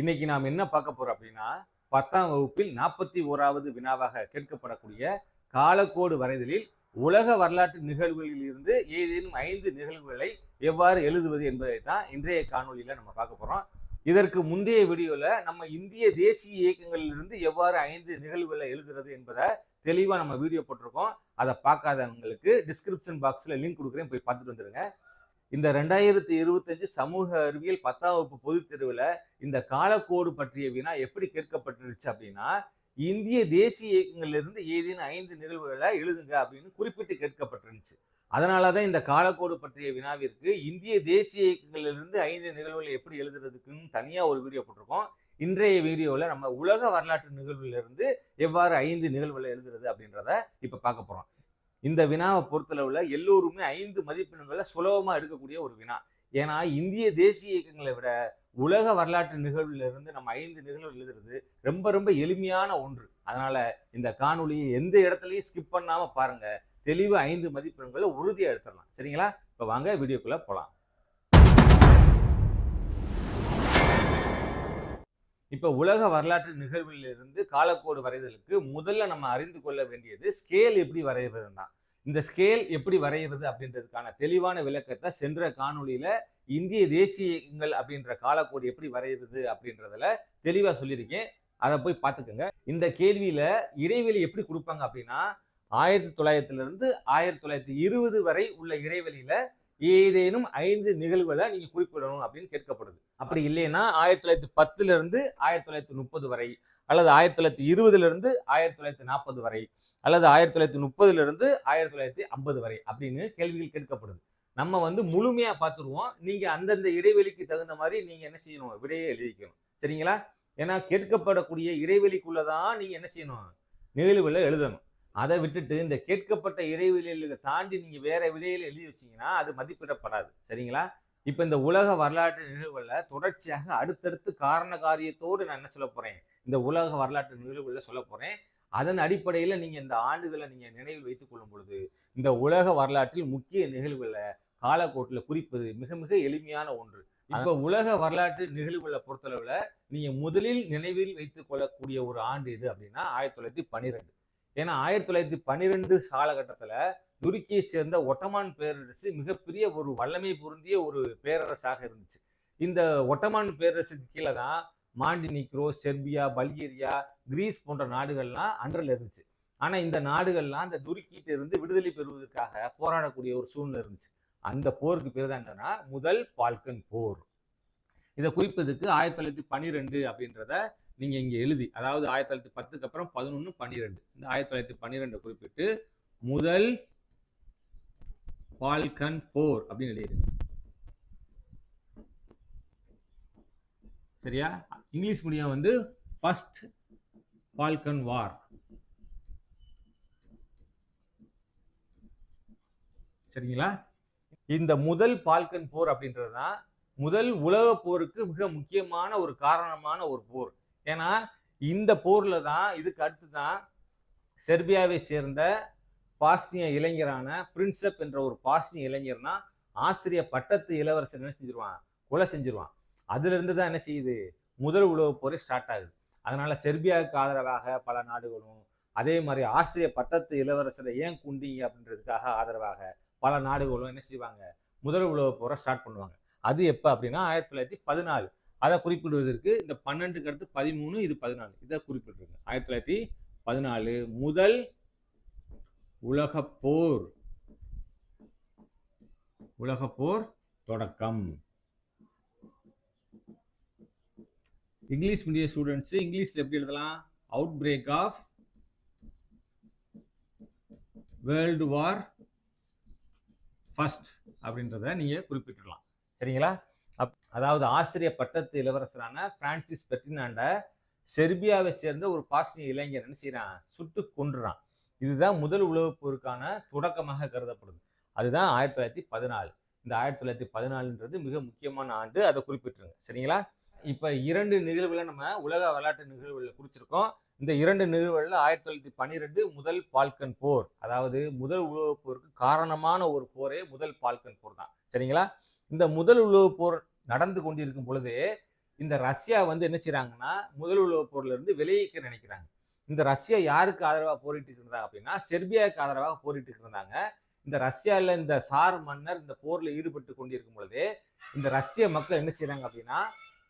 இன்னைக்கு நாம் என்ன பார்க்க போறோம் அப்படின்னா பத்தாம் வகுப்பில் நாற்பத்தி ஓராவது வினாவாக கேட்கப்படக்கூடிய காலக்கோடு வரைதலில் உலக வரலாற்று நிகழ்வுகளில் இருந்து ஏதேனும் ஐந்து நிகழ்வுகளை எவ்வாறு எழுதுவது என்பதை தான் இன்றைய காணொளியில நம்ம பார்க்க போறோம். இதற்கு முந்தைய வீடியோல நம்ம இந்திய தேசிய இயக்கங்களிலிருந்து எவ்வாறு ஐந்து நிகழ்வுகளை எழுதுறது என்பதை தெளிவா நம்ம வீடியோ போட்டிருக்கோம். அதை பார்க்காதவங்களுக்கு டிஸ்கிரிப்ஷன் பாக்ஸ்ல லிங்க் கொடுக்குறேன் போய் பார்த்துட்டு வந்துடுங்க இந்த ரெண்டாயிரத்தி இருபத்தஞ்சு சமூக அறிவியல் பத்தாம் வகுப்பு பொதுத் தேர்வில் இந்த காலக்கோடு பற்றிய வினா எப்படி கேட்கப்பட்டுருச்சு அப்படின்னா இந்திய தேசிய இயக்கங்களிலிருந்து ஏதேனும் ஐந்து நிகழ்வுகளை எழுதுங்க அப்படின்னு குறிப்பிட்டு கேட்கப்பட்டிருந்துச்சு. அதனாலதான் இந்த காலக்கோடு பற்றிய வினாவிற்கு இந்திய தேசிய இயக்கங்களிலிருந்து ஐந்து நிகழ்வுகளை எப்படி எழுதுறதுக்குன்னு தனியாக ஒரு வீடியோ போட்டிருக்கோம். இன்றைய வீடியோவில் நம்ம உலக வரலாற்று நிகழ்வுலேருந்து எவ்வாறு ஐந்து நிகழ்வுகளை எழுதுறது அப்படின்றத இப்போ பார்க்க போகிறோம் இந்த வினாவை பொறுத்தளவில் எல்லோருமே ஐந்து மதிப்பெண்களை சுலபமாக எடுக்கக்கூடிய ஒரு வினா. ஏன்னா இந்திய தேசிய இயக்கங்களை விட உலக வரலாற்று நிகழ்வுல இருந்து நம்ம ஐந்து நிகழ்வு எழுதுறது ரொம்ப ரொம்ப எளிமையான ஒன்று. அதனால இந்த காணொலியை எந்த இடத்துலையும் ஸ்கிப் பண்ணாம பாருங்க. தெளிவு ஐந்து மதிப்பெண்களை உறுதியாக எடுத்துடலாம். சரிங்களா? இப்போ வாங்க வீடியோக்குள்ள போகலாம் இப்போ உலக வரலாற்று நிகழ்வுகளிலிருந்து காலக்கோடு வரைதலுக்கு முதல்ல நம்ம அறிந்து கொள்ள வேண்டியது ஸ்கேல் எப்படி வரைகிறது தான் இந்த ஸ்கேல் எப்படி வரைகிறது அப்படின்றதுக்கான தெளிவான விளக்கத்தை சென்ற காணொலியில இந்திய தேசியங்கள் அப்படின்ற காலக்கோடு எப்படி வரைகிறது அப்படின்றதுல தெளிவா சொல்லியிருக்கேன். அதை போய் பார்த்துக்கோங்க. இந்த கேள்வியில இடைவெளி எப்படி கொடுப்பாங்க அப்படின்னா ஆயிரத்தி தொள்ளாயிரத்துல இருந்து ஆயிரத்தி தொள்ளாயிரத்தி இருபது வரை உள்ள இடைவெளியில ஏதேனும் ஐந்து நிகழ்வுகளை நீங்க குறிப்பிடணும் அப்படின்னு கேட்கப்படுது. அப்படி இல்லைன்னா ஆயிரத்தி தொள்ளாயிரத்தி பத்துல இருந்து ஆயிரத்தி தொள்ளாயிரத்தி முப்பது வரை அல்லது ஆயிரத்தி தொள்ளாயிரத்தி இருபதுலேருந்து ஆயிரத்தி தொள்ளாயிரத்தி நாற்பது வரை அல்லது ஆயிரத்தி தொள்ளாயிரத்தி முப்பதுலேருந்து ஆயிரத்தி தொள்ளாயிரத்தி ஐம்பது வரை அப்படின்னு கேள்விகள் கேட்கப்படுது நம்ம வந்து முழுமையாக பார்த்துருவோம். நீங்கள் அந்தந்த இடைவெளிக்கு தகுந்த மாதிரி நீங்கள் என்ன செய்யணும்? விடையை எழுதிக்கணும். சரிங்களா? ஏன்னா கேட்கப்படக்கூடிய இடைவெளிக்குள்ளே தான் நீங்கள் என்ன செய்யணும்? நிகழ்வுகளை எழுதணும். அதை விட்டுட்டு இந்த கேட்கப்பட்ட இடைவெளிகளை தாண்டி நீங்கள் வேற விடையில எழுதி வச்சிங்கன்னா அது மதிப்பிடப்படாது. சரிங்களா? இப்போ இந்த உலக வரலாற்று நிகழ்வுகளில் தொடர்ச்சியாக அடுத்தடுத்து காரண காரியத்தோடு நான் என்ன சொல்ல போகிறேன் இந்த உலக வரலாற்று நிகழ்வுகளில் சொல்ல போறேன். அதன் அடிப்படையில நீங்க இந்த ஆண்டுகளை நீங்க நினைவில் வைத்துக் கொள்ளும் பொழுது இந்த உலக வரலாற்றில் முக்கிய நிகழ்வுகளை காலக்கோட்டில் குறிப்பது மிக மிக எளிமையான ஒன்று. இப்போ உலக வரலாற்று நிகழ்வுகளை பொறுத்தளவில் நீங்க முதலில் நினைவில் வைத்துக் கொள்ளக்கூடிய ஒரு ஆண்டு இது அப்படின்னா ஆயிரத்தி தொள்ளாயிரத்தி பன்னிரெண்டு. ஏன்னா ஆயிரத்தி தொள்ளாயிரத்தி பன்னிரெண்டு காலகட்டத்துல துருக்கியை சேர்ந்த ஒட்டமான் பேரரசு மிகப்பெரிய ஒரு வல்லமை பொருந்திய ஒரு பேரரசாக இருந்துச்சு. இந்த ஒட்டமான் பேரரசுக்கு கீழே தான் மாண்டினிக்ரோ செர்பியா பல்கேரியா கிரீஸ் போன்ற நாடுகள்லாம் அண்டரில் இருந்துச்சு. ஆனால் இந்த நாடுகள்லாம் அந்த துருக்கிட்ட இருந்து விடுதலை பெறுவதற்காக போராடக்கூடிய ஒரு சூழ்நிலை இருந்துச்சு. அந்த போருக்கு பேர் தான் என்னன்னா முதல் பால்கன் போர். இதை குறிப்பதுக்கு ஆயிரத்தி தொள்ளாயிரத்தி பன்னிரெண்டு அப்படின்றத நீங்கள் இங்கே எழுதி அதாவது ஆயிரத்தி தொள்ளாயிரத்தி பத்துக்கு அப்புறம் பதினொன்று பன்னிரெண்டு. இந்த ஆயிரத்தி தொள்ளாயிரத்தி பன்னிரெண்டு குறிப்பிட்டு முதல் பால்கன் போர் அப்படின்னு எழுதிடுங்க சரியா? இங்கிலீஷ் மீடியம் வந்து ஃபஸ்ட் பால்கன் வார் சரிங்களா? இந்த முதல் பால்கன் போர் அப்படின்றது தான் முதல் உலக போருக்கு மிக முக்கியமான ஒரு காரணமான ஒரு போர். ஏன்னா இந்த போர்ல தான் இதுக்கு அடுத்து தான் செர்பியாவை சேர்ந்த பாஸ்னிய இளைஞரான பிரின்சப் என்ற ஒரு பாஸ்னிய இளைஞர்னா ஆஸ்திரிய பட்டத்து இளவரசர் என்ன செஞ்சிருவான்? கொலை செஞ்சிருவான். அதுலேருந்து தான் என்ன செய்யுது? முதல் உலகப் போரே ஸ்டார்ட் ஆகுது. அதனால் செர்பியாவுக்கு ஆதரவாக பல நாடுகளும் அதே மாதிரி ஆஸ்திரிய பட்டத்து இளவரசரை ஏன் குண்டிங்க அப்படின்றதுக்காக ஆதரவாக பல நாடுகளும் என்ன செய்வாங்க? முதல் உலகப் போரை ஸ்டார்ட் பண்ணுவாங்க. அது எப்போ அப்படின்னா ஆயிரத்தி தொள்ளாயிரத்தி பதினாலு. அதை குறிப்பிடுவதற்கு இந்த பன்னெண்டுக்கு அடுத்து பதிமூணு இது பதினாலு. இதை குறிப்பிட்டிருங்க ஆயிரத்தி தொள்ளாயிரத்தி பதினாலு முதல் உலகப் போர். உலகப் போர் தொடக்கம். இங்கிலீஷ் மீடியம் ஸ்டூடெண்ட்ஸு இங்கிலீஷில் எப்படி எழுதலாம்? Outbreak of world war first அப்படின்றத நீங்கள் குறிப்பிட்டுடலாம். சரிங்களா? அப் அதாவது ஆஸ்திரிய பட்டத்து இளவரசரான பிரான்சிஸ் பெர்டினாண்ட செர்பியாவை சேர்ந்த ஒரு பாஸ்னிய இளைஞர் என்ன செய்கிறான் சுட்டு கொன்றுறான். இதுதான் முதல் உலகப் போருக்கான தொடக்கமாக கருதப்படுது. அதுதான் ஆயிரத்தி தொள்ளாயிரத்தி பதினாலு. இந்த ஆயிரத்தி தொள்ளாயிரத்தி பதினாலுன்றது மிக முக்கியமான ஆண்டு. அதை குறிப்பிட்டுருங்க. சரிங்களா? இப்போ இரண்டு நிகழ்வுகளை நம்ம உலக வரலாற்று நிகழ்வுகளில் குறிச்சிருக்கோம். இந்த இரண்டு நிகழ்வுகளில் ஆயிரத்தி தொள்ளாயிரத்தி பன்னிரெண்டு முதல் பால்கன் போர். அதாவது முதல் உலகப் போருக்கு காரணமான ஒரு போரே முதல் பால்கன் போர் தான். சரிங்களா? இந்த முதல் உலகப் போர் நடந்து கொண்டிருக்கும் பொழுது இந்த ரஷ்யா வந்து என்ன செய்கிறாங்கன்னா முதல் உலகப் போர்லேருந்து விலையிக்க நினைக்கிறாங்க. இந்த ரஷ்யா யாருக்கு ஆதரவாக போரிட்டு இருந்தாங்க அப்படின்னா செர்பியாவுக்கு ஆதரவாக போரிட்டு இருந்தாங்க. இந்த ரஷ்யாவில் இந்த சார் மன்னர் இந்த போரில் ஈடுபட்டு கொண்டிருக்கும் பொழுது இந்த ரஷ்ய மக்கள் என்ன செய்கிறாங்க அப்படின்னா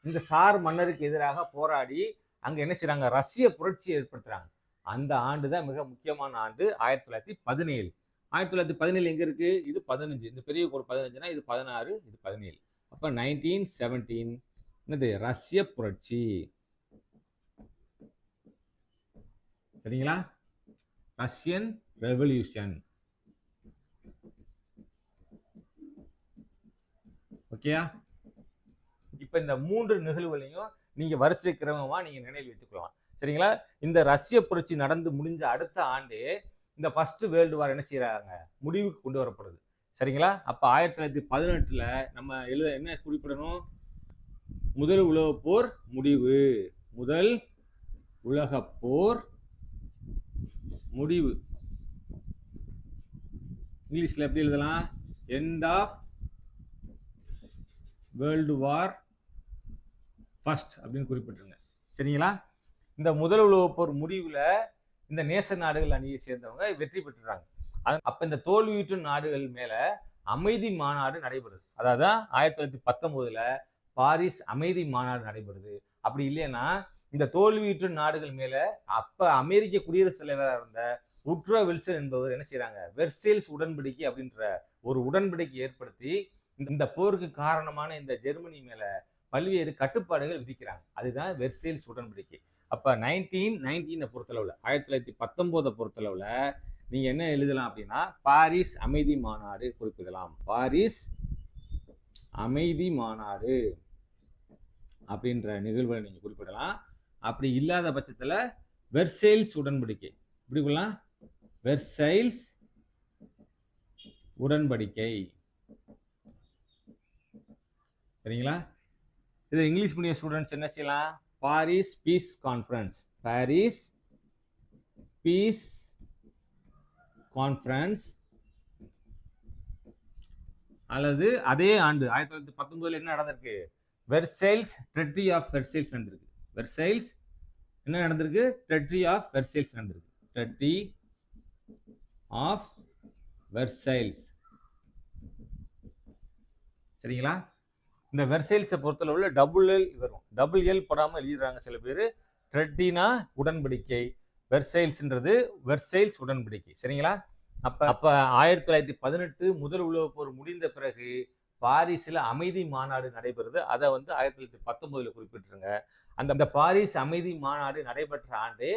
இந்த சார் மன்னருக்கு எதிராக போராடி அங்கே என்ன செய்கிறாங்க ரஷ்ய புரட்சி ஏற்படுத்துகிறாங்க அந்த ஆண்டு தான் மிக முக்கியமான ஆண்டு ஆயிரத்தி தொள்ளாயிரத்தி பதினேழு. ஆயிரத்தி தொள்ளாயிரத்தி பதினேழு எங்கே இருக்குது இது பதினஞ்சு. இந்த பெரிய கோடு பதினஞ்சுனா இது பதினாறு இது பதினேழு. அப்போ நைன்டீன் செவன்டீன் என்னது? ரஷ்ய புரட்சி. சரிங்களா? Russian revolution. ஓகேயா? இப்போ இந்த மூன்று நிகழ்வுகளையும் நீங்கள் வரிசை கிரமமாக நீங்கள் நினைவில் வைத்துக்கொள்ளலாம். சரிங்களா? இந்த ரஷ்ய புரட்சி நடந்து முடிஞ்ச அடுத்த ஆண்டு இந்த ஃபர்ஸ்ட் வேர்ல்டு வார் என்ன செய்கிறாங்க முடிவுக்கு கொண்டு வரப்படுது. சரிங்களா? அப்போ ஆயிரத்தி தொள்ளாயிரத்தி பதினெட்டில் நம்ம எழுத என்ன குறிப்பிடணும்? முதல் உலகப் போர் முடிவு. முதல் உலகப் போர் முடிவு. இங்கிலீஷில் எப்படி எழுதலாம்? End of world war first அப்படின்னு குறிப்பிட்டிருங்க. சரிங்களா? இந்த முதல் உலகப் போர் முடிவில் இந்த நேச நாடுகள் அணியை சேர்ந்தவங்க வெற்றி பெற்றுறாங்க. அது- அப்போ இந்த தோல்வியுற்ற நாடுகள் மேலே அமைதி மாநாடு நடைபெறுது. அதாவது ஆயிரத்தி தொள்ளாயிரத்தி பத்தொம்போதில் பாரிஸ் அமைதி மாநாடு நடைபெறுது. அப்படி இல்லைன்னா இந்த தோல்வியுற்ற நாடுகள் மேலே அப்போ அமெரிக்க குடியரசுத் தலைவராக இருந்த உட்ரா வில்சன் என்பவர் என்ன செய்கிறாங்க வெர்சேல்ஸ் உடன்படிக்கை அப்படின்ற ஒரு உடன்படிக்கை ஏற்படுத்தி இந்த- இந்த போருக்கு காரணமான இந்த ஜெர்மனி மேலே பல்வேறு கட்டுப்பாடுகள் விதிக்கிறாங்க. அதுதான் வெர்சேல்ஸ் உடன்படிக்கை. அப்போ நைன்டீன் நைன்டீனை பொறுத்தளவில் ஆயிரத்தி தொள்ளாயிரத்தி பத்தொம்போதை பொறுத்தளவில் நீங்கள் என்ன எழுதலாம் அப்படின்னா பாரிஸ் அமைதி மாநாடு குறிப்பிடலாம். பாரிஸ் அமைதி மாநாடு அப்படின்ற நிகழ்வை நீங்கள் குறிப்பிடலாம். அப்படி இல்லாத பட்சத்தில் வெர்சைல்ஸ் உடன்படிக்கை. இப்படி கொள்ளலாம் வெர்சைல்ஸ் உடன்படிக்கை. சரிங்களா? இது இங்கிலீஷ் மீடியம் ஸ்டூடெண்ட்ஸ் என்ன செய்யலாம்? Paris peace conference. Paris peace conference. அல்லது அதே ஆண்டு ஆயிரத்தி தொள்ளாயிரத்தி பத்தொன்பதுல என்ன நடந்திருக்கு? வெர்சைல்ஸ் ட்ரெட்ரி ஆஃப் வெர்சைல்ஸ் நடந்திருக்கு. வெர்சைல்ஸ் என்ன நடந்திருக்கு? ட்ரெட்ரி ஆஃப் வெர்சைல்ஸ் நடந்திருக்கு. ட்ரெட்ரி ஆஃப் வெர்சைல்ஸ் சரிங்களா? இந்த வெர்சைல்ஸை பொறுத்தளவுல டபுள் எல் வரும். டபுள் எல் படாமல் எழுதிடுறாங்க சில பேர். ட்ரெட்டினா உடன்படிக்கை. வெர்சைல்ஸ்ன்றது வெர்சைல்ஸ் உடன்படிக்கை. சரிங்களா? அப்போ அப்போ ஆயிரத்தி தொள்ளாயிரத்தி பதினெட்டு முதல் உலகப் போர் முடிந்த பிறகு பாரிஸில் அமைதி மாநாடு நடைபெறுது. அதை வந்து ஆயிரத்தி தொள்ளாயிரத்தி பத்தொம்போதில் குறிப்பிட்டிருங்க. அந்த அந்த பாரிஸ் அமைதி மாநாடு நடைபெற்ற ஆண்டு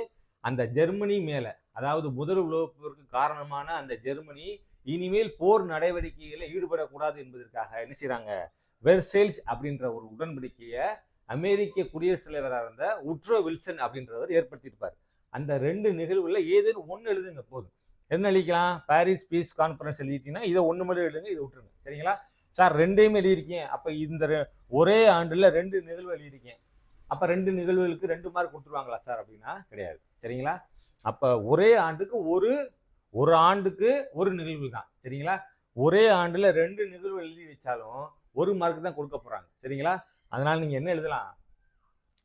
அந்த ஜெர்மனி மேலே அதாவது முதல் உலகப் போருக்கு காரணமான அந்த ஜெர்மனி இனிமேல் போர் நடவடிக்கைகளில் ஈடுபடக்கூடாது என்பதற்காக என்ன செய்கிறாங்க வெர்சேல்ஸ் அப்படின்ற ஒரு உடன்படிக்கையை அமெரிக்க குடியரசுத் தலைவராக இருந்த உட்ரோ வில்சன் அப்படின்றவர் ஏற்படுத்தியிருப்பார். அந்த ரெண்டு நிகழ்வுல ஏதேனும் ஒன்று எழுதுங்க போதும். என்ன எழுதிக்கலாம்? பாரிஸ் பீஸ் கான்ஃபரன்ஸ் எழுதிட்டீங்கன்னா இதை ஒன்று மட்டும் எழுதுங்க இதை விட்டுருங்க. சரிங்களா? சார் ரெண்டையுமே எழுதியிருக்கேன் அப்போ இந்த ரெ- ஒரே ஆண்டில் ரெண்டு நிகழ்வு எழுதியிருக்கேன் அப்போ ரெண்டு நிகழ்வுகளுக்கு ரெண்டு மார்க் கொடுத்துருவாங்களா சார் அப்படின்னா கிடையாது. சரிங்களா? அப்போ ஒரே ஆண்டுக்கு ஒரு ஒரு ஆண்டுக்கு ஒரு நிகழ்வு தான் சரிங்களா? ஒரே ஆண்டில் ரெண்டு நிகழ்வு எழுதி வச்சாலும் ஒரு மார்க் தான் கொடுக்க போறாங்க. சரிங்களா? அதனால நீங்க என்ன எழுதலாம்?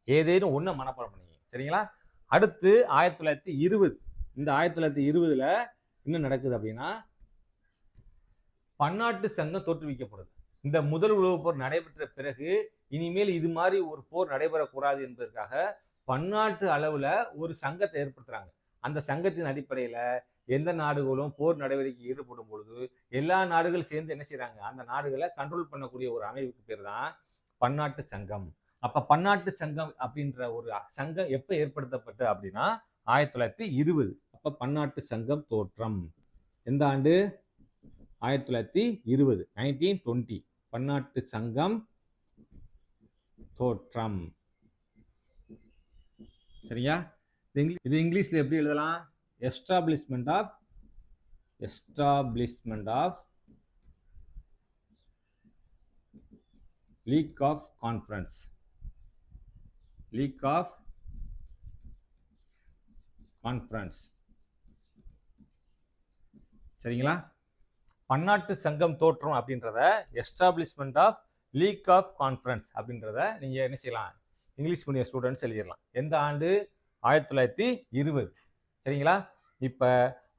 ஏதேனும் ஒண்ணு மனப்பாடம் பண்ணீங்க. சரிங்களா? அடுத்து ஆயிரத்தி தொள்ளாயிரத்தி இருபது. இந்த ஆயிரத்தி தொள்ளாயிரத்தி இருபதுல என்ன நடக்குது அப்படின்னா பன்னாட்டு சங்கம் தோற்றுவிக்கப்படுது. இந்த முதல் உலகப் போர் நடைபெற்ற பிறகு இனிமேல் இது மாதிரி ஒரு போர் நடைபெறக்கூடாது என்பதற்காக பன்னாட்டு அளவுல ஒரு சங்கத்தை ஏற்படுத்துறாங்க. அந்த சங்கத்தின் அடிப்படையில எந்த நாடுகளும் போர் நடவடிக்கை ஈடுபடும் பொழுது எல்லா நாடுகள் சேர்ந்து என்ன செய்கிறாங்க அந்த நாடுகளை கண்ட்ரோல் பண்ணக்கூடிய ஒரு அமைப்புக்கு பேர் தான் பன்னாட்டு சங்கம். அப்ப பன்னாட்டு சங்கம் அப்படின்ற ஒரு சங்கம் எப்ப ஏற்படுத்தப்பட்டு அப்படின்னா ஆயிரத்தி தொள்ளாயிரத்தி இருபது. அப்ப பன்னாட்டு சங்கம் தோற்றம். எந்த ஆண்டு? ஆயிரத்தி தொள்ளாயிரத்தி இருபது. நைன்டீன் டுவெண்ட்டி பன்னாட்டு சங்கம் தோற்றம். சரியா? இது இங்கிலீஷ் இது எப்படி எழுதலாம்? Establishment of establishment of league of conference league of conference சரிங்களா? பன்னாட்டு சங்கம் தோற்றம் அப்படின்றத establishment of league of conference அப்படின்றத நீங்கள் என்ன செய்யலாம்? இங்கிலீஷ் மீடியம் ஸ்டூடெண்ட்ஸ் எழுதிடலாம். எந்த ஆண்டு? ஆயிரத்தி தொள்ளாயிரத்தி இருபது. சரிங்களா? இப்போ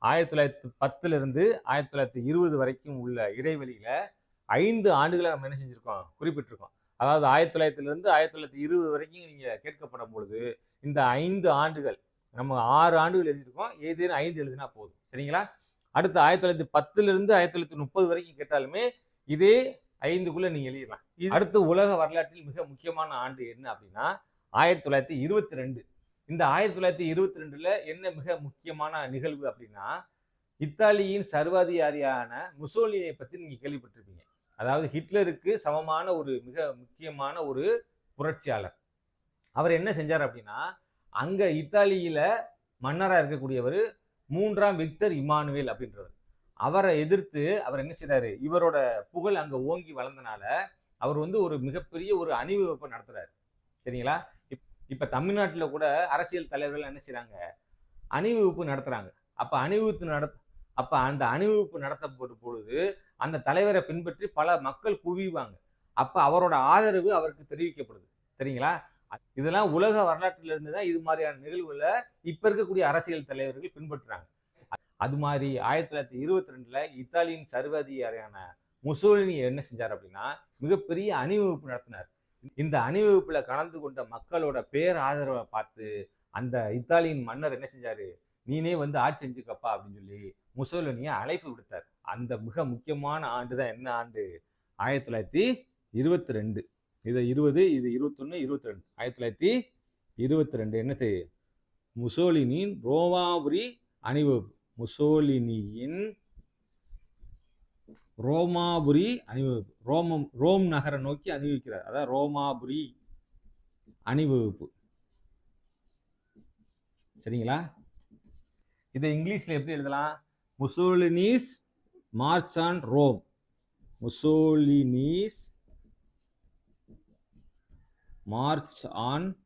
ஆயிரத்தி தொள்ளாயிரத்தி பத்துலேருந்து ஆயிரத்தி தொள்ளாயிரத்தி இருபது வரைக்கும் உள்ள இடைவெளியில் ஐந்து ஆண்டுகளை நம்ம என்ன செஞ்சுருக்கோம்? குறிப்பிட்டிருக்கோம். அதாவது ஆயிரத்தி தொள்ளாயிரத்துலேருந்து ஆயிரத்தி தொள்ளாயிரத்தி இருபது வரைக்கும் நீங்கள் கேட்கப்படும் பொழுது இந்த ஐந்து ஆண்டுகள் நம்ம ஆறு ஆண்டுகள் எழுதியிருக்கோம். ஏதேனும் ஐந்து எழுதினா போதும். சரிங்களா? அடுத்து ஆயிரத்தி தொள்ளாயிரத்தி பத்துலேருந்து ஆயிரத்தி தொள்ளாயிரத்தி முப்பது வரைக்கும் கேட்டாலுமே இதே ஐந்துக்குள்ளே நீங்கள் எழுதிடலாம். இது அடுத்து உலக வரலாற்றில் மிக முக்கியமான ஆண்டு என்ன அப்படின்னா ஆயிரத்தி தொள்ளாயிரத்தி இருபத்தி ரெண்டு. இந்த ஆயிரத்தி தொள்ளாயிரத்தி இருபத்தி ரெண்டுல என்ன மிக முக்கியமான நிகழ்வு அப்படின்னா இத்தாலியின் சர்வாதிகாரியான முசோலினியை பற்றி நீங்கள் கேள்விப்பட்டிருப்பீங்க. அதாவது ஹிட்லருக்கு சமமான ஒரு மிக முக்கியமான ஒரு புரட்சியாளர். அவர் என்ன செஞ்சார் அப்படின்னா அங்கே இத்தாலியில் மன்னராக இருக்கக்கூடியவர் மூன்றாம் விக்டர் இமானுவேல் அப்படின்றவர். அவரை எதிர்த்து அவர் என்ன செய்கிறாரு இவரோட புகழ் அங்கே ஓங்கி வளர்ந்தனால அவர் வந்து ஒரு மிகப்பெரிய ஒரு அணிவகுப்பை நடத்துகிறாரு சரிங்களா? இப்போ தமிழ்நாட்டில் கூட அரசியல் தலைவர்கள் என்ன செய்கிறாங்க அணிவகுப்பு நடத்துறாங்க. அப்போ அணிவகுப்பு நட அப்ப அந்த அணிவகுப்பு நடத்தப்படும் பொழுது அந்த தலைவரை பின்பற்றி பல மக்கள் குவிவாங்க. அப்போ அவரோட ஆதரவு அவருக்கு தெரிவிக்கப்படுது. சரிங்களா? இதெல்லாம் உலக வரலாற்றில இருந்து தான் இது மாதிரியான நிகழ்வுகளை இப்ப இருக்கக்கூடிய அரசியல் தலைவர்கள் பின்பற்றுறாங்க. அது மாதிரி ஆயிரத்தி தொள்ளாயிரத்தி இருபத்தி ரெண்டுல இத்தாலியின் சர்வாதிகாரியான முசோலினி என்ன செஞ்சார் அப்படின்னா மிகப்பெரிய அணிவகுப்பு நடத்தினார். இந்த அணிவகுப்பில் கலந்து கொண்ட மக்களோட பேர் ஆதரவை பார்த்து அந்த இத்தாலியின் மன்னர் என்ன செஞ்சாரு? நீனே வந்து ஆட்சி செஞ்சுக்கப்பா அப்படின்னு சொல்லி முசோலினியை அழைப்பு விடுத்தார். அந்த மிக முக்கியமான ஆண்டு தான் என்ன ஆண்டு? ஆயிரத்தி தொள்ளாயிரத்தி இருபத்தி ரெண்டு. இது இருபது இது இருபத்தொன்னு இருபத்தி ரெண்டு ஆயிரத்தி தொள்ளாயிரத்தி இருபத்தி ரெண்டு என்னது? முசோலினியின் ரோமாபுரி அணிவகுப்பு. முசோலினியின் ரோமாபுரி அணிவகுப்பு. ரோமம் ரோம் நகரை நோக்கி அணிவிக்கிறார் அதாவது ரோமாபுரி அணிவகுப்பு. சரிங்களா? இதை இங்கிலீஷில் எப்படி எழுதலாம்? Mussolini's march on Rome. Mussolini's march on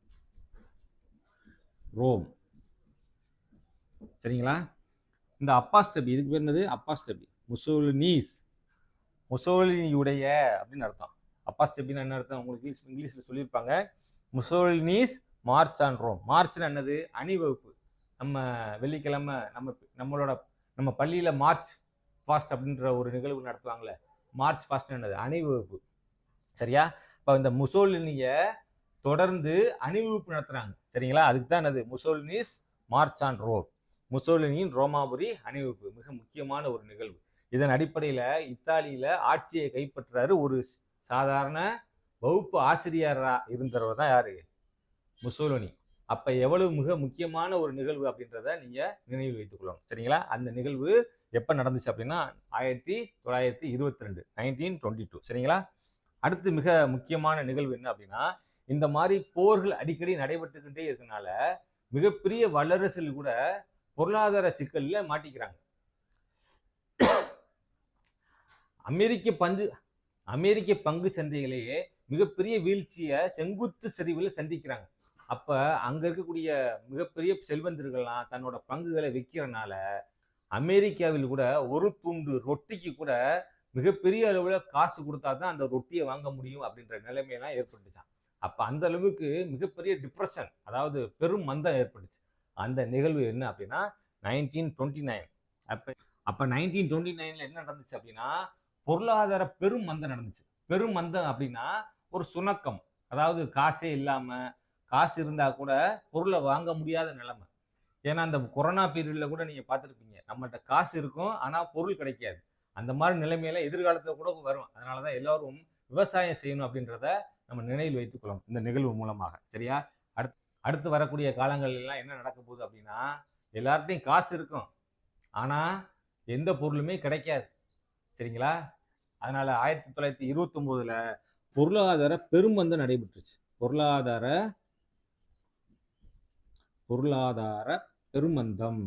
Rome. சரிங்களா? இந்த அப்பாஸ்டபி இதுக்கு பேர் என்னது? அப்பாஸ்டபி. முசோலினிஸ். முசோலினியுடைய அப்படின்னு அர்த்தம். அப்பாஸ்டபின்னு என்ன அர்த்தம்? உங்களுக்கு இங்கிலீஷ் இங்கிலீஷில் சொல்லியிருப்பாங்க. Mussolini's march on Rome. மார்ச்னு என்னது? அணிவகுப்பு. நம்ம வெள்ளிக்கிழமை நம்ம நம்மளோட நம்ம பள்ளியில் மார்ச் ஃபாஸ்ட் அப்படின்ற ஒரு நிகழ்வு நடத்துவாங்கல்ல. மார்ச் ஃபாஸ்ட் என்னது? அணிவகுப்பு. சரியா? இப்போ இந்த முசோலினியை தொடர்ந்து அணிவகுப்பு நடத்துகிறாங்க சரிங்களா? அதுக்கு தான் என்னது? Mussolini's march on Rome. முசோலினியின் ரோமாபுரி அணிவகுப்பு. மிக முக்கியமான ஒரு நிகழ்வு. இதன் அடிப்படையில் இத்தாலியில் ஆட்சியை கைப்பற்றுறாரு ஒரு சாதாரண வகுப்பு ஆசிரியராக இருந்தவர் தான் யார்? முசோலோனி. அப்போ எவ்வளவு மிக முக்கியமான ஒரு நிகழ்வு அப்படின்றத நீங்கள் நினைவு வைத்துக்கொள்ளணும் சரிங்களா? அந்த நிகழ்வு எப்போ நடந்துச்சு அப்படின்னா ஆயிரத்தி தொள்ளாயிரத்தி இருபத்தி ரெண்டு நைன்டீன் டுவெண்ட்டி டூ சரிங்களா? அடுத்து மிக முக்கியமான நிகழ்வு என்ன அப்படின்னா இந்த மாதிரி போர்கள் அடிக்கடி நடைபெற்றுக்கிட்டே இருக்கனால மிகப்பெரிய வல்லரசில் கூட பொருளாதார சிக்கலில் மாட்டிக்கிறாங்க. அமெரிக்க பங்கு அமெரிக்க பங்கு சந்தைகளையே மிகப்பெரிய வீழ்ச்சியை செங்குத்து சரிவில் சந்திக்கிறாங்க. அப்போ அங்கே இருக்கக்கூடிய மிகப்பெரிய செல்வந்தர்கள்லாம் தன்னோட பங்குகளை விற்கிறனால அமெரிக்காவில் கூட ஒரு துண்டு ரொட்டிக்கு கூட மிகப்பெரிய அளவில் காசு கொடுத்தா தான் அந்த ரொட்டியை வாங்க முடியும் அப்படின்ற நிலைமையெல்லாம் ஏற்பட்டுச்சான் அப்போ அந்த அளவுக்கு மிகப்பெரிய டிப்ரெஷன் அதாவது பெரும் மந்தம் ஏற்பட்டுச்சு. அந்த நிகழ்வு என்ன அப்படின்னா நைன்டீன் டுவெண்ட்டி நைன் அப்போ அப்போ நைன்டீன் டுவெண்ட்டி நைனில் என்ன நடந்துச்சு அப்படின்னா பொருளாதார பெரும் மந்தம் நடந்துச்சு. பெரும் மந்தம் அப்படின்னா ஒரு சுணக்கம். அதாவது காசே இல்லாம காசு இருந்தா கூட பொருளை வாங்க முடியாத நிலைமை. ஏன்னா அந்த கொரோனா பீரியட்ல கூட நீங்க பார்த்துருப்பீங்க. நம்மகிட்ட காசு இருக்கும் ஆனால் பொருள் கிடைக்காது. அந்த மாதிரி நிலைமையில எதிர்காலத்தில் கூட வரும். அதனாலதான் எல்லோரும் விவசாயம் செய்யணும் அப்படின்றத நம்ம நினைவில் வைத்துக்கொள்ளணும் இந்த நிகழ்வு மூலமாக. சரியா? அடுத்து அடுத்து வரக்கூடிய காலங்களிலலாம் என்ன நடக்க போகுது அப்படின்னா எல்லார்ட்டையும் காசு இருக்கும். ஆனால் எந்த பொருளுமே கிடைக்காது. சரிங்களா? அதனால ஆயிரத்தி தொள்ளாயிரத்தி இருபத்தி பொருளாதார பெருமந்தம் நடைபெற்றுச்சு. பொருளாதார பொருளாதார பெருமந்தம்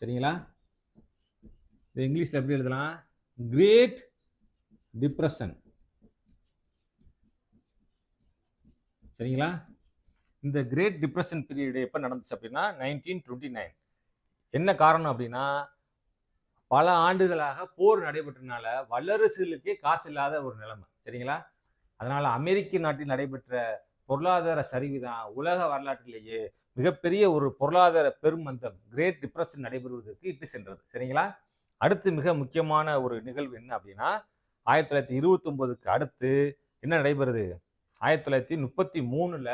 சரிங்களா? இது இங்கிலீஷில் எப்படி எழுதலாம்? கிரேட் டிப்ரெஷன் சரிங்களா? இந்த கிரேட் டிப்ரெஷன் பீரியட் எப்போ நடந்துச்சு அப்படின்னா நைன்டீன் டுவெண்ட்டி நைன் என்ன காரணம் அப்படின்னா பல ஆண்டுகளாக போர் நடைபெற்றனால வல்லரசுகளுக்கே காசு இல்லாத ஒரு நிலைமை சரிங்களா? அதனால அமெரிக்க நாட்டில் நடைபெற்ற பொருளாதார சரிவு தான் உலக வரலாற்றிலேயே மிகப்பெரிய ஒரு பொருளாதார பெருமந்தம் கிரேட் டிப்ரெஷன் நடைபெறுவதற்கு இட்டு சென்றது சரிங்களா? அடுத்து மிக முக்கியமான ஒரு நிகழ்வு என்ன அப்படின்னா ஆயிரத்தி தொள்ளாயிரத்தி இருபத்தி ஒன்பதுக்கு அடுத்து என்ன நடைபெறுது? ஆயிரத்தி தொள்ளாயிரத்தி முப்பத்தி மூணில்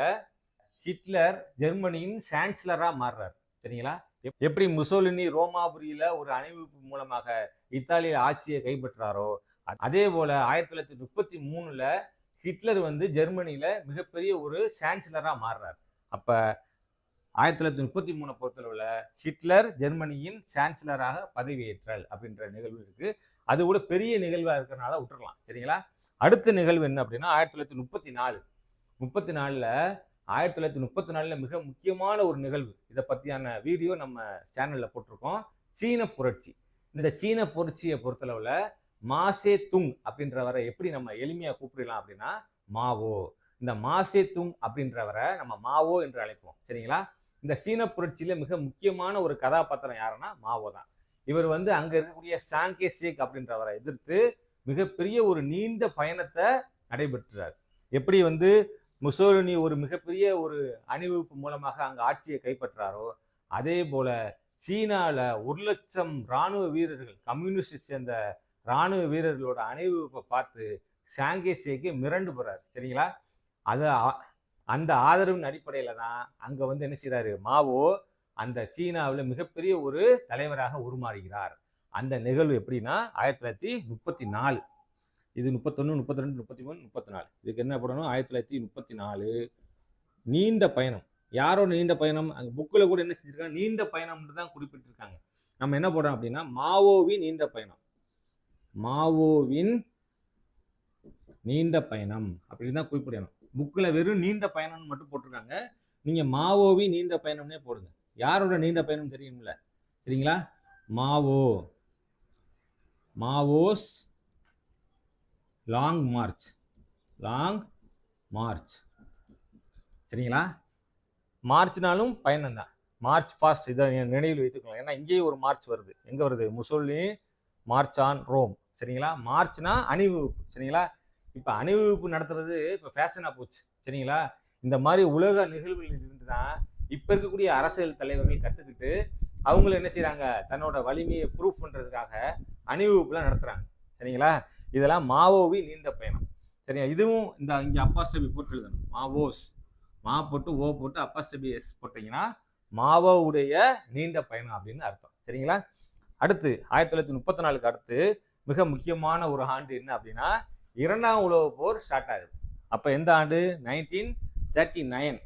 ஹிட்லர் ஜெர்மனியின் சான்ஸ்லராக மாறுறார் சரிங்களா? எப்படி முசோலினி ரோமாபுரியில ஒரு அணிவகுப்பு மூலமாக இத்தாலிய ஆட்சியை கைப்பற்றாரோ அதே போல ஆயிரத்தி தொள்ளாயிரத்தி முப்பத்தி மூணுல ஹிட்லர் வந்து ஜெர்மனியில மிகப்பெரிய ஒரு சான்சலரா மாறுறார். அப்ப ஆயிரத்தி தொள்ளாயிரத்தி முப்பத்தி மூணு பொறுத்தளவுல ஹிட்லர் ஜெர்மனியின் சான்சலராக பதவியேற்றல் அப்படின்ற நிகழ்வு இருக்கு. அது கூட பெரிய நிகழ்வா இருக்கிறனால விட்டுறலாம். சரிங்களா? அடுத்த நிகழ்வு என்ன அப்படின்னா ஆயிரத்தி தொள்ளாயிரத்தி முப்பத்தி நாலு. முப்பத்தி நாலில் ஆயிரத்தி தொள்ளாயிரத்தி முப்பத்தி நாலில் மிக முக்கியமான ஒரு நிகழ்வு. இதை பற்றியான வீடியோ நம்ம சேனலில் போட்டிருக்கோம். சீன புரட்சி. இந்த சீன புரட்சியை பொறுத்தளவில் மாசே துங் அப்படின்றவரை எப்படி நம்ம எளிமையாக கூப்பிடலாம் அப்படின்னா மாவோ இந்த மாசே துங் அப்படின்றவரை நம்ம மாவோ என்று அழைப்போம். சரிங்களா? இந்த சீன புரட்சியில் மிக முக்கியமான ஒரு கதாபாத்திரம் யாருன்னா மாவோ தான். இவர் வந்து அங்கே இருக்கக்கூடிய சாங்கே ஷேக் அப்படின்றவரை எதிர்த்து மிகப்பெரிய ஒரு நீண்ட பயணத்தை நடைபெற்றார். எப்படி வந்து முசோலினி ஒரு மிகப்பெரிய ஒரு அணிவகுப்பு மூலமாக அங்கே ஆட்சியை கைப்பற்றாரோ அதே போல சீனாவில் ஒரு லட்சம் ராணுவ வீரர்கள் கம்யூனிஸ்ட் சேர்ந்த ராணுவ வீரர்களோட அணிவகுப்பை பார்த்து சாங்கே ஷேக்கு மிரண்டு போகிறார் சரிங்களா? அது அந்த ஆதரவின் அடிப்படையில் தான் அங்கே வந்து என்ன செய்கிறாரு மாவோ அந்த சீனாவில் மிகப்பெரிய ஒரு தலைவராக உருமாறுகிறார். அந்த நிகழ்வு எப்படின்னா ஆயிரத்தி தொள்ளாயிரத்தி முப்பத்தி நாலு. இது முப்பத்தொன்று முப்பத்தி ரெண்டு முப்பத்தி மூணு முப்பத்தி நாலு இதுக்கு என்ன பண்ணணும் ஆயிரத்தி தொள்ளாயிரத்தி முப்பத்தி நாலு நீண்ட பயணம். யாரோட நீண்ட பயணம் அங்கே புக்கில் கூட என்ன செஞ்சுருக்காங்க? நீண்ட பயணம்னு தான் குறிப்பிட்டிருக்காங்க. நம்ம என்ன போடுறோம் அப்படின்னா மாவோவின் நீண்ட பயணம். மாவோவின் நீண்ட பயணம் அப்படின்னு தான் குறிப்பிடணும். புக்கில் வெறும் நீண்ட பயணம்னு மட்டும் போட்டிருக்காங்க. நீங்கள் மாவோவி நீண்ட பயணம்னே போடுங்க. யாரோட நீண்ட பயணம் தெரியும்ல? சரிங்களா? Mao. Mao's long march long march சரிங்களா? மார்ச்னாலும் பயணம் தான் மார்ச் ஃபாஸ்ட் இதை நினைவில் வைத்துக்கலாம் ஏன்னா இங்கேயும் ஒரு மார்ச் வருது. எங்கே வருது? முசோலினி மார்ச் ஆன் ரோம் சரிங்களா? மார்ச்னா அணிவகுப்பு. சரிங்களா? இப்போ அணிவகுப்பு நடத்துறது இப்போ ஃபேஷனாக போச்சு. சரிங்களா? இந்த மாதிரி உலக நிகழ்வுகள் இருந்து தான் இப்போ இருக்கக்கூடிய அரசியல் தலைவர்கள் கற்றுக்கிட்டு அவங்களும் என்ன செய்கிறாங்க தன்னோட வலிமையை ப்ரூவ் பண்ணுறதுக்காக அணிவகுப்புலாம் நடத்துகிறாங்க சரிங்களா? இதெல்லாம் மாவோவி நீண்ட பயணம். சரியா? இதுவும் இந்த இங்கே அப்பாஸ்டபி போட்டு எழுதணும். மாவோஸ். மா போட்டு ஓ போட்டு அப்பா ஸ்டபி எஸ் போட்டிங்கன்னா மாவோவுடைய நீண்ட பயணம் அப்படின்னு அர்த்தம். சரிங்களா? அடுத்து ஆயிரத்தி தொள்ளாயிரத்தி முப்பத்தி நாலுக்கு அடுத்து மிக முக்கியமான ஒரு ஆண்டு என்ன அப்படின்னா இரண்டாம் உலக போர் ஸ்டார்ட் ஆகுது. அப்போ எந்த ஆண்டு? Nineteen thirty nine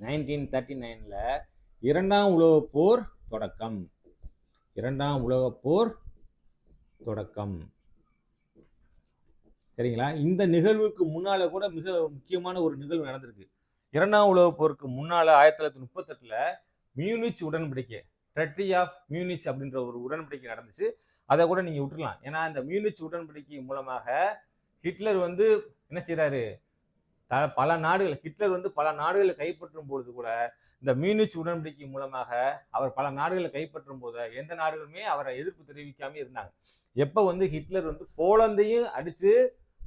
nineteen thirty நைனில் இரண்டாம் உலக போர் தொடக்கம். இரண்டாம் உலக போர் தொடக்கம். சரிங்களா? இந்த நிகழ்வுக்கு முன்னால் கூட மிக முக்கியமான ஒரு நிகழ்வு நடந்திருக்கு. இரண்டாம் உலகப் போருக்கு முன்னால் ஆயிரத்தி தொள்ளாயிரத்தி முப்பத்தெட்டில் மியூனிச் உடன்படிக்கை ட்ரெட்ரி ஆஃப் மியூனிச் அப்படின்ற ஒரு உடன்படிக்கை நடந்துச்சு. அதை கூட நீங்கள் விட்டுறலாம். ஏன்னா அந்த மியூனிச் உடன்படிக்கை மூலமாக ஹிட்லர் வந்து என்ன செய்கிறாரு த பல நாடுகள் ஹிட்லர் வந்து பல நாடுகளை கைப்பற்றும் பொழுது கூட இந்த மியூனிச் உடன்படிக்கை மூலமாக அவர் பல நாடுகளை கைப்பற்றும் போது எந்த நாடுகளுமே அவரை எதிர்ப்பு தெரிவிக்காமல் இருந்தாங்க. எப்போ வந்து ஹிட்லர் வந்து போலந்தையும் அடித்து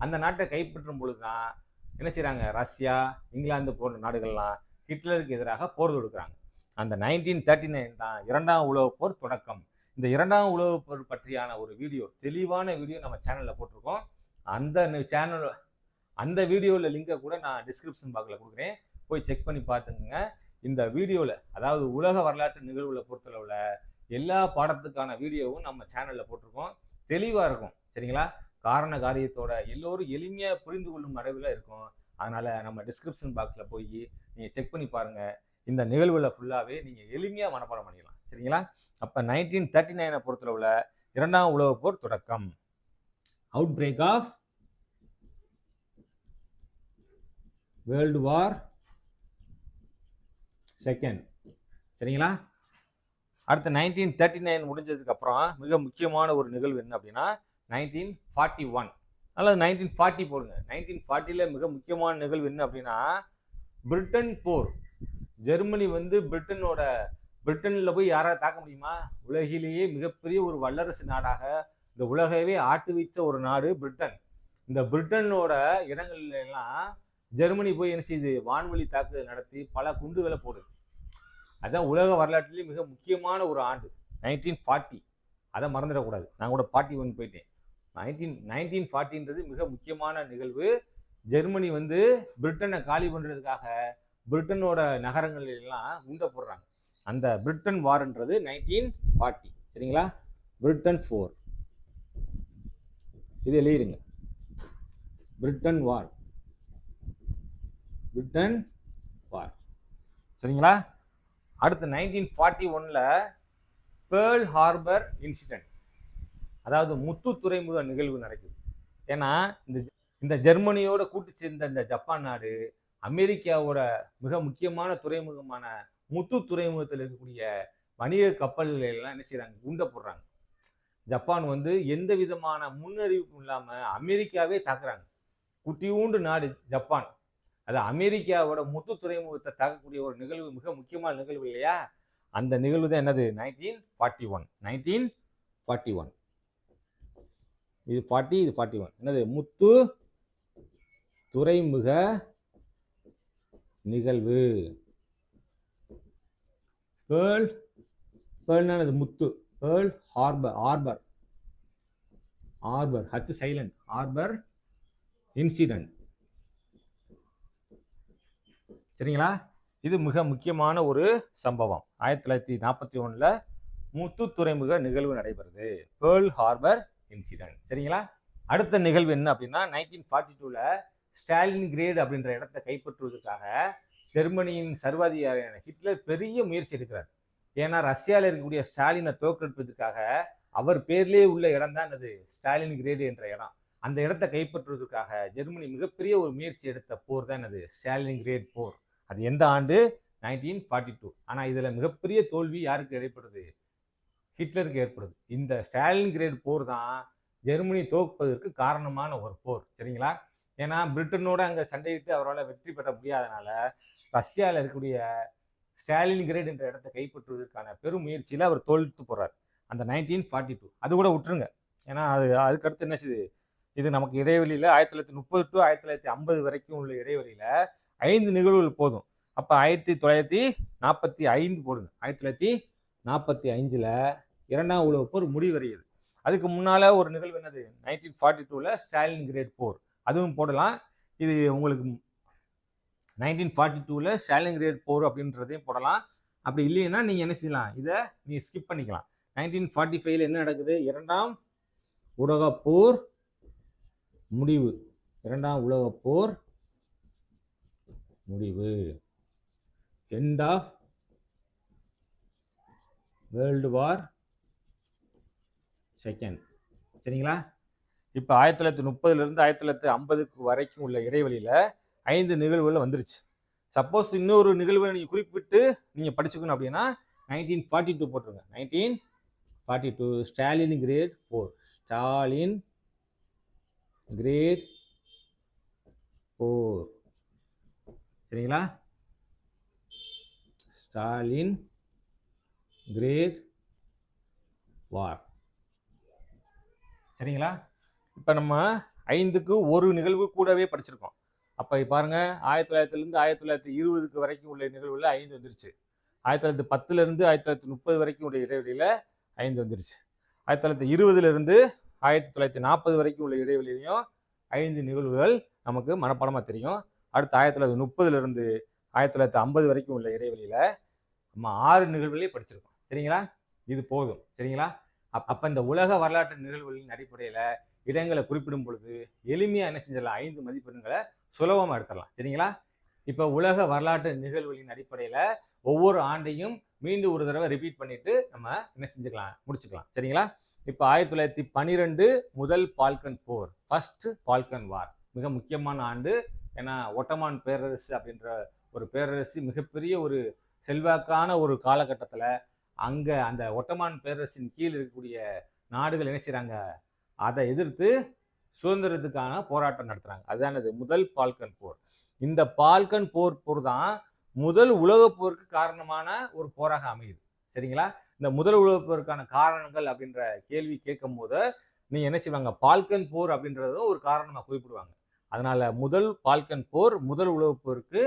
அந்த நாட்டை கைப்பற்றும் பொழுது தான் என்ன செய்கிறாங்க ரஷ்யா இங்கிலாந்து போன்ற நாடுகள்லாம் ஹிட்லருக்கு எதிராக போர் தொடுக்கிறாங்க. அந்த நைன்டீன் தேர்ட்டி நைன் தான் இரண்டாம் உலகப் போர் தொடக்கம். இந்த இரண்டாம் உலகப் போர் பற்றியான ஒரு வீடியோ தெளிவான வீடியோ நம்ம சேனலில் போட்டிருக்கோம். அந்த சேனல் அந்த வீடியோவில் லிங்கை கூட நான் டிஸ்கிரிப்ஷன் பாக்ஸில் கொடுக்குறேன். போய் செக் பண்ணி பார்த்துங்க இந்த வீடியோவில் அதாவது உலக வரலாற்று நிகழ்வுல பொறுத்தளவில் எல்லா பாடத்துக்கான வீடியோவும் நம்ம சேனலில் போட்டிருக்கோம். தெளிவாக இருக்கும். சரிங்களா? காரண காரியத்தோட எல்லோரும் எளிமையாக புரிந்து கொள்ளும் அளவில் இருக்கும். அதனால் நம்ம டிஸ்கிரிப்ஷன் பாக்ஸில் போய் நீங்கள் செக் பண்ணி பாருங்கள் இந்த நிகழ்வுல ஃபுல்லாகவே நீங்கள் எளிமையாக மனப்பாடம் பண்ணிடலாம் சரிங்களா? அப்போ நைன்டீன் தேர்ட்டி நைனை பொறுத்தளவில் இரண்டாம் உலகப் போர் தொடக்கம். Outbreak of world war second சரிங்களா? அடுத்து நைன்டீன் தேர்ட்டி நைன் முடிஞ்சதுக்கு அப்புறம் மிக முக்கியமான ஒரு நிகழ்வு என்ன அப்படின்னா நைன்டீன் ஃபார்ட்டி ஒன் அல்லது நைன்டீன் ஃபார்ட்டி போடுங்க. நைன்டீன் ஃபார்ட்டியில் மிக முக்கியமான நிகழ்வு என்ன அப்படின்னா பிரிட்டன் போர். ஜெர்மனி வந்து பிரிட்டனோட பிரிட்டனில் போய் யாராவது தாக்க முடியுமா? உலகிலேயே மிகப்பெரிய ஒரு வல்லரசு நாடாக இந்த உலகவே ஆட்டு வைத்த ஒரு நாடு பிரிட்டன். இந்த பிரிட்டனோட இடங்கள்லாம் ஜெர்மனி போய் என்ன செய்யுது வான்வழி தாக்குதல் நடத்தி பல குண்டுகளை போடுது. அதுதான் உலக வரலாற்றிலேயே மிக முக்கியமான ஒரு ஆண்டு நைன்டீன் ஃபார்ட்டி அதை மறந்துடக்கூடாது. நான் கூட ஃபார்ட்டி ஒன் போயிட்டேன். நைன்டீன் நைன்டீன் ஃபார்ட்டின்றது மிக முக்கியமான நிகழ்வு. ஜெர்மனி வந்து பிரிட்டனை காலி பண்ணுறதுக்காக பிரிட்டனோட நகரங்கள் எல்லாம் போடுறாங்க. அந்த பிரிட்டன் வார்ன்றது நைன்டீன் ஃபார்ட்டி. சரிங்களா? Britain four. இது எழுதிருங்க. Britain war. Britain war. சரிங்களா? அடுத்து நைன்டீன் ஃபார்ட்டி ஒன்ல பேர்ல் ஹார்பர் இன்சிடென்ட் அதாவது முத்து துறைமுக நிகழ்வு நடக்குது. ஏன்னா இந்த இந்த ஜெர்மனியோட கூட்டு சேர்ந்த இந்த ஜப்பான் நாடு அமெரிக்காவோட மிக முக்கியமான துறைமுகமான முத்து துறைமுகத்தில் இருக்கக்கூடிய வணிக கப்பல்களை எல்லாம் என்ன செய்கிறாங்க குண்டை போடுறாங்க. ஜப்பான் வந்து எந்த விதமான முன்னறிவிப்பும் இல்லாமல் அமெரிக்காவே தாக்குறாங்க. குட்டியூண்டு நாடு ஜப்பான். அது அமெரிக்காவோட முத்து துறைமுகத்தை தாக்கக்கூடிய ஒரு நிகழ்வு மிக முக்கியமான நிகழ்வு இல்லையா? அந்த நிகழ்வு தான் என்னது? Nineteen forty one nineteen forty one இது ஃபார்ட்டி இது ஃபார்ட்டி ஒன் என்னது? முத்து துறைமுக நிகழ்வு. பேர்ல் பேர்ல்னானது முத்து. பேர்ல் ஹார்பர் ஹார்பர் ஹார்பர் ஹத்து சைலண்ட் ஹார்பர் இன்சிடென்ட் சரிங்களா? இது மிக முக்கியமான ஒரு சம்பவம். ஆயிரத்தி தொள்ளாயிரத்தி நாற்பத்தி ஒன்றில் முத்து துறைமுக நிகழ்வு நடைபெறுது. பேர்ல் ஹார்பர் இன்சிடென்ட் சரிங்களா? அடுத்த நிகழ்வு என்ன அப்படின்னா நைன்டீன் ஃபார்ட்டி டூவில் ஸ்டாலின் கிரேட் அப்படின்ற இடத்தை கைப்பற்றுவதற்காக ஜெர்மனியின் சர்வாதிகாரியான ஹிட்லர் பெரிய முயற்சி எடுக்கிறார். ஏன்னா ரஷ்யாவில் இருக்கக்கூடிய ஸ்டாலினை தோற்கடிப்பதற்காக அவர் பேர்லேயே உள்ள இடம் தான் அது ஸ்டாலின் கிரேடு என்ற இடம். அந்த இடத்தை கைப்பற்றுவதற்காக ஜெர்மனி மிகப்பெரிய ஒரு முயற்சி எடுத்த போர் தான் அது ஸ்டாலின் கிரேட் போர். அது எந்த ஆண்டு? நைன்டீன் ஃபார்ட்டி டூ ஆனால் இதில் மிகப்பெரிய தோல்வி யாருக்கு இடைப்படுது ஹிட்லருக்கு ஏற்படுது. இந்த ஸ்டாலின் கிரேட் போர் தான் ஜெர்மனி தோற்பதற்கு காரணமான ஒரு போர் சரிங்களா? ஏன்னா பிரிட்டனோட அங்கே சண்டையிட்டு அவரால் வெற்றி பெற முடியாதனால ரஷ்யாவில் இருக்கக்கூடிய ஸ்டாலின் கிரேட் என்ற இடத்தை கைப்பற்றுவதற்கான பெரும் முயற்சியில் அவர் தோல்த்து போகிறார் அந்த நைன்டீன் ஃபார்ட்டி டூ அது கூட விட்டுருங்க. ஏன்னா அது அதுக்கடுத்து என்ன செய்யுது இது நமக்கு இடைவெளியில் ஆயிரத்தி தொள்ளாயிரத்தி முப்பது டு ஆயிரத்தி தொள்ளாயிரத்தி ஐம்பது வரைக்கும் உள்ள இடைவெளியில் ஐந்து நிகழ்வுகள் போதும். அப்போ ஆயிரத்தி தொள்ளாயிரத்தி நாற்பத்தி ஐந்து போடுங்க. ஆயிரத்தி தொள்ளாயிரத்தி நாற்பத்தி ஐந்தில் இரண்டாம் உலகப் போர் முடிவடையுது. அதுக்கு முன்னால் ஒரு நிகழ்வு என்னது? நைன்டீன் ஃபார்ட்டி டூவில் ஸ்டாலின் கிரேட் போர் அதுவும் போடலாம். இது உங்களுக்கு நைன்டீன் ஃபார்ட்டி டூவில் ஸ்டாலின் கிரேட் போர் அப்படின்றதையும் போடலாம். அப்படி இல்லைன்னா நீங்கள் என்ன செய்யலாம்? இதை நீ ஸ்கிப் பண்ணிக்கலாம். நைன்டீன் ஃபார்ட்டி ஃபைவ்ல என்ன நடக்குது? இரண்டாம் உலகப் போர் முடிவு. இரண்டாம் உலகப் போர் முடிவு. End of world war second சரிங்களா? இப்போ ஆயிரத்தி தொள்ளாயிரத்தி முப்பதுலேருந்து ஆயிரத்தி தொள்ளாயிரத்தி ஐம்பதுக்கு வரைக்கும் உள்ள இடைவெளியில் ஐந்து நிகழ்வுகள் வந்துருச்சு. சப்போஸ் இன்னொரு நிகழ்வை நீங்கள் குறிப்பிட்டு நீங்கள் படிச்சுக்கணும் அப்படின்னா நைன்டீன் ஃபார்ட்டி டூ போட்டுருங்க. Nineteen forty two Stalingrad four Stalingrad four சரிங்களா? ஸ்டாலின் கிரேட் வார் சரிங்களா? இப்போ நம்ம ஐந்துக்கு ஒரு நிகழ்வு கூடவே படிச்சிருக்கோம். அப்போ பாருங்கள் ஆயிரத்தி தொள்ளாயிரத்துலேருந்து ஆயிரத்தி தொள்ளாயிரத்தி இருபதுக்கு வரைக்கும் உள்ள நிகழ்வுல ஐந்து வந்துருச்சு. ஆயிரத்தி தொள்ளாயிரத்தி பத்துலேருந்து ஆயிரத்தி தொள்ளாயிரத்தி முப்பது வரைக்கும் உள்ள இடைவெளியில் ஐந்து வந்துருச்சு. ஆயிரத்தி தொள்ளாயிரத்தி இருபதுலேருந்து ஆயிரத்தி தொள்ளாயிரத்தி நாற்பது வரைக்கும் உள்ள இடைவெளியிலையும் ஐந்து நிகழ்வுகள் நமக்கு மனப்பாடமாக தெரியும். அடுத்து ஆயிரத்தி தொள்ளாயிரத்தி முப்பதுலேருந்து ஆயிரத்தி தொள்ளாயிரத்தி ஐம்பது வரைக்கும் உள்ள இடைவெளியில் நம்ம ஆறு நிகழ்வுகளையும் படிச்சிருக்கோம். சரிங்களா? இது போதும். சரிங்களா? அப் அப்போ இந்த உலக வரலாற்று நிகழ்வுகளின் அடிப்படையில் இடங்களை குறிப்பிடும் பொழுது எளிமையாக என்ன செஞ்சிடலாம்? ஐந்து மதிப்பெண்களை சுலபமாக எடுத்துடலாம். சரிங்களா? இப்போ உலக வரலாற்று நிகழ்வுகளின் அடிப்படையில் ஒவ்வொரு ஆண்டையும் மீண்டும் ஒரு தடவை ரிப்பீட் பண்ணிட்டு நம்ம என்ன செஞ்சுக்கலாம்? முடிச்சுக்கலாம். சரிங்களா? இப்போ ஆயிரத்தி தொள்ளாயிரத்தி பன்னிரெண்டு முதல் பால்கன் போர் ஃபர்ஸ்ட் பால்கன் வார் மிக முக்கியமான ஆண்டு. ஏன்னா ஒட்டமான் பேரரசு அப்படின்ற ஒரு பேரரசு மிகப்பெரிய ஒரு செல்வாக்கான ஒரு காலகட்டத்தில் அங்கே அந்த ஒட்டமான் பேரரசின் கீழ் இருக்கக்கூடிய நாடுகள் என்ன செய்கிறாங்க அதை எதிர்த்து சுதந்திரத்துக்கான போராட்டம் நடத்துகிறாங்க அதுதான் அது முதல் பால்கன் போர். இந்த பால்கன் போர் போர் தான் முதல் உலகப் போருக்கு காரணமான ஒரு போராக அமையுது. சரிங்களா? இந்த முதல் உலகப் போருக்கான காரணங்கள் அப்படின்ற கேள்வி கேட்கும் போது நீங்கள் என்ன செய்வாங்க? பால்கன் போர் அப்படின்றதும் ஒரு காரணமாக குறிப்பிடுவாங்க. அதனால முதல் பால்கன் போர் முதல் உலகப் போருக்கு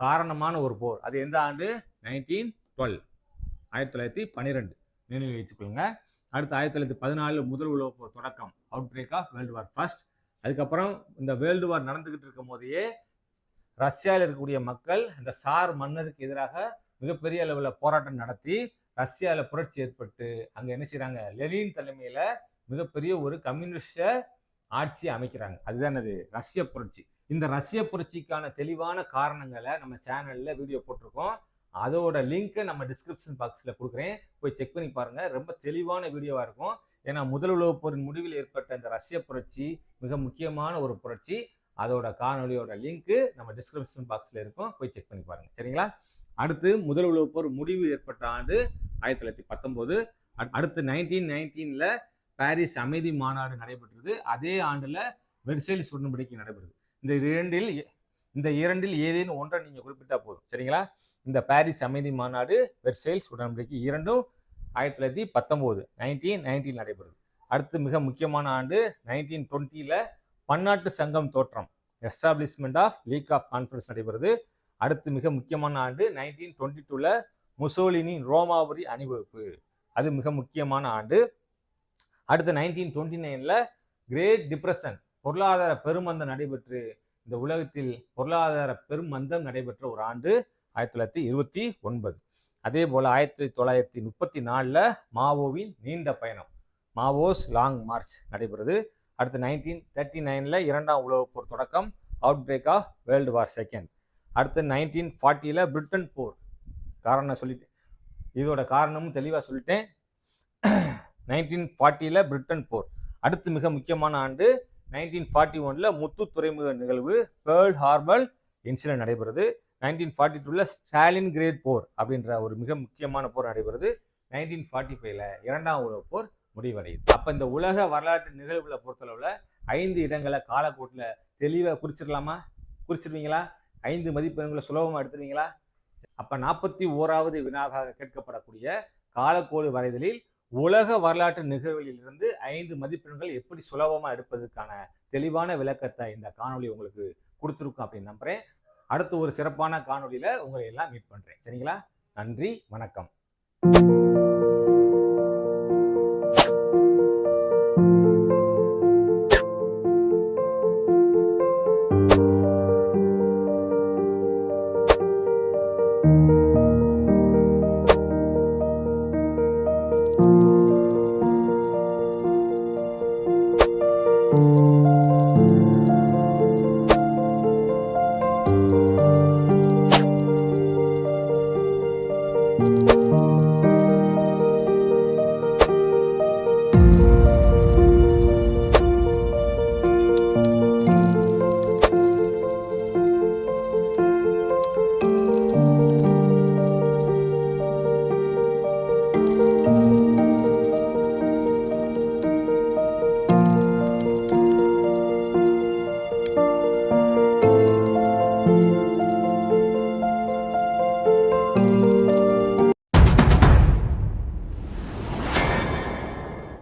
காரணமான ஒரு போர். அது எந்த ஆண்டு? நைன்டீன் டுவெல் ஆயிரத்தி தொள்ளாயிரத்தி பன்னிரெண்டு. நினைவு வச்சுக்கோங்க அடுத்து ஆயிரத்தி தொள்ளாயிரத்தி பதினாலு முதல் உலக போர் தொடக்கம் outbreak of world war first அதுக்கப்புறம் இந்த வேர்ல்டு வார் நடந்துகிட்டு இருக்கும் போதே ரஷ்யாவில் இருக்கக்கூடிய மக்கள் இந்த சார் மன்னருக்கு எதிராக மிகப்பெரிய அளவில் போராட்டம் நடத்தி ரஷ்யாவில் புரட்சி ஏற்பட்டு அங்கே என்ன செய்கிறாங்க லெனின் தலைமையில் மிகப்பெரிய ஒரு கம்யூனிஸ்ட ஆட்சி அமைக்கிறாங்க. அதுதான் அது ரஷ்ய புரட்சி. இந்த ரஷ்ய புரட்சிக்கான தெளிவான காரணங்களை நம்ம சேனலில் வீடியோ போட்டிருக்கோம். அதோட லிங்க்கை நம்ம டிஸ்கிரிப்ஷன் பாக்ஸில் கொடுக்குறேன். போய் செக் பண்ணி பாருங்கள் ரொம்ப தெளிவான வீடியோவாக இருக்கும். ஏன்னா முதல் உலகப் போரின் முடிவில் ஏற்பட்ட இந்த ரஷ்ய புரட்சி மிக முக்கியமான ஒரு புரட்சி. அதோட காணொலியோட லிங்க்கு நம்ம டிஸ்கிரிப்ஷன் பாக்ஸில் இருக்கும். போய் செக் பண்ணி பாருங்கள் சரிங்களா? அடுத்து முதல் உலகப் போர் முடிவு ஏற்பட்ட ஆண்டு ஆயிரத்தி தொள்ளாயிரத்தி பத்தொம்போது. அடுத்து நைன்டீன் நைன்டீனில் பாரிஸ் அமைதி மாநாடு நடைபெற்றது. அதே ஆண்டில் வெர்சைல்ஸ் உடன்படிக்கை நடைபெறுது. இந்த இரண்டில் இந்த இரண்டில் ஏதேனும் ஒன்றை நீங்கள் குறிப்பிட்டால் போதும். சரிங்களா? இந்த பாரிஸ் அமைதி மாநாடு வெர்சைல்ஸ் உடன்படிக்கை இரண்டும் ஆயிரத்தி தொள்ளாயிரத்தி பத்தொம்போது நைன்டீன் நைன்டீன் நடைபெறுது. அடுத்து மிக முக்கியமான ஆண்டு நைன்டீன் டுவெண்ட்டியில் பன்னாட்டு சங்கம் தோற்றம் establishment of league of conference நடைபெறுது. அடுத்து மிக முக்கியமான ஆண்டு நைன்டீன் டுவெண்ட்டி டூவில் முசோலினின் ரோமாபுரி அணிவகுப்பு அது மிக முக்கியமான ஆண்டு. அடுத்து நைன்டீன் டுவெண்ட்டி நைனில் கிரேட் டிப்ரெஷன் பொருளாதார பெருமந்தம் நடைபெற்று இந்த உலகத்தில் பொருளாதார பெருமந்தம் நடைபெற்ற ஒரு ஆண்டு. ஆயிரத்தி தொள்ளாயிரத்தி இருபத்தி ஒன்பது. அதே போல் ஆயிரத்தி தொள்ளாயிரத்தி முப்பத்தி நாலில் மாவோவின் நீண்ட பயணம். மாவோஸ் லாங் மார்ச் நடைபெறுது. அடுத்து நைன்டீன் தேர்ட்டி நைனில் இரண்டாம் உலகப் போர் தொடக்கம் outbreak of world war second அடுத்து நைன்டீன் ஃபார்ட்டியில் பிரிட்டன் போர். காரணம் சொல்லிட்டேன். இதோட காரணமும் தெளிவாக சொல்லிட்டேன். நைன்டீன் ஃபார்ட்டியில் பிரிட்டன் போர். அடுத்து மிக முக்கியமான ஆண்டு நைன்டீன் ஃபார்ட்டி ஒனில் முத்து துறைமுக நிகழ்வு பேர்ல் ஹார்பல் இன்சிடென்ட் நடைபெறுது. நைன்டீன் ஃபார்ட்டி டூவில் ஸ்டாலின் கிரேட் போர் அப்படின்ற ஒரு மிக முக்கியமான போர் நடைபெறுது. நைன்டீன் ஃபார்ட்டி ஃபைவ்ல இரண்டாம் உலக போர் முடிவடையுது. அப்போ இந்த உலக வரலாற்று நிகழ்வுகளை பொறுத்தளவில் ஐந்து இடங்களை காலக்கோட்டில் தெளிவாக குறிச்சிடலாமா? குறிச்சிருவீங்களா ஐந்து மதிப்பெண்களை சுலபமாக எடுத்துருவீங்களா? அப்போ நாற்பத்தி ஓராவது வினாவாக கேட்கப்படக்கூடிய காலக்கோடு வரைதலில் உலக வரலாற்று நிகழ்வுகளிலிருந்து ஐந்து மதிப்பெண்கள் எப்படி சுலபமாக எடுப்பதற்கான தெளிவான விளக்கத்தை இந்த காணொளி உங்களுக்கு கொடுத்துருக்கும் அப்படின்னு நம்புகிறேன் அடுத்து ஒரு சிறப்பான காணொலியில் உங்களை எல்லாம் மீட் பண்றேன். சரிங்களா? நன்றி வணக்கம். thank you